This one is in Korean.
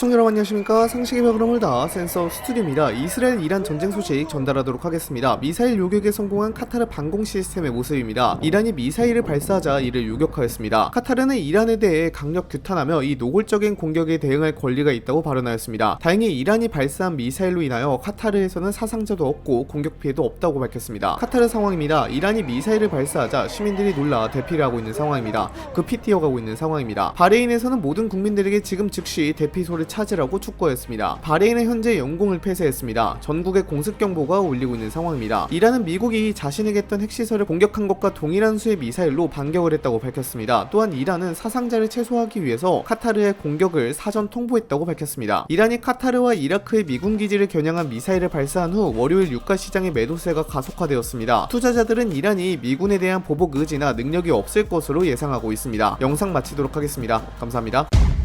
시청자 여러분 안녕하십니까? 상식의 벽을 허물다 센서 스튜디오입니다. 이스라엘 이란 전쟁 소식 전달하도록 하겠습니다. 미사일 요격에 성공한 카타르 방공 시스템의 모습입니다. 이란이 미사일을 발사하자 이를 요격하였습니다. 카타르는 이란에 대해 강력 규탄하며 이 노골적인 공격에 대응할 권리가 있다고 발언하였습니다. 다행히 이란이 발사한 미사일로 인하여 카타르에서는 사상자도 없고 공격 피해도 없다고 밝혔습니다. 카타르 상황입니다. 이란이 미사일을 발사하자 시민들이 놀라 대피를 하고 있는 상황입니다. 급히 뛰어가고 있는 상황입니다. 바레인에서는 모든 국민들에게 지금 즉시 대피소를 찾으라고 촉구했습니다. 바레인은 현재 영공을 폐쇄했습니다. 전국에 공습 경보가 울리고 있는 상황입니다. 이란은 미국이 자신에게 했던 핵시설을 공격한 것과 동일한 수의 미사일로 반격을 했다고 밝혔습니다. 또한 이란은 사상자를 최소화하기 위해서 카타르의 공격을 사전 통보했다고 밝혔습니다. 이란이 카타르와 이라크의 미군 기지를 겨냥한 미사일을 발사한 후 월요일 유가 시장의 매도세가 가속화되었습니다. 투자자들은 이란이 미군에 대한 보복 의지나 능력이 없을 것으로 예상하고 있습니다. 영상 마치도록 하겠습니다. 감사합니다.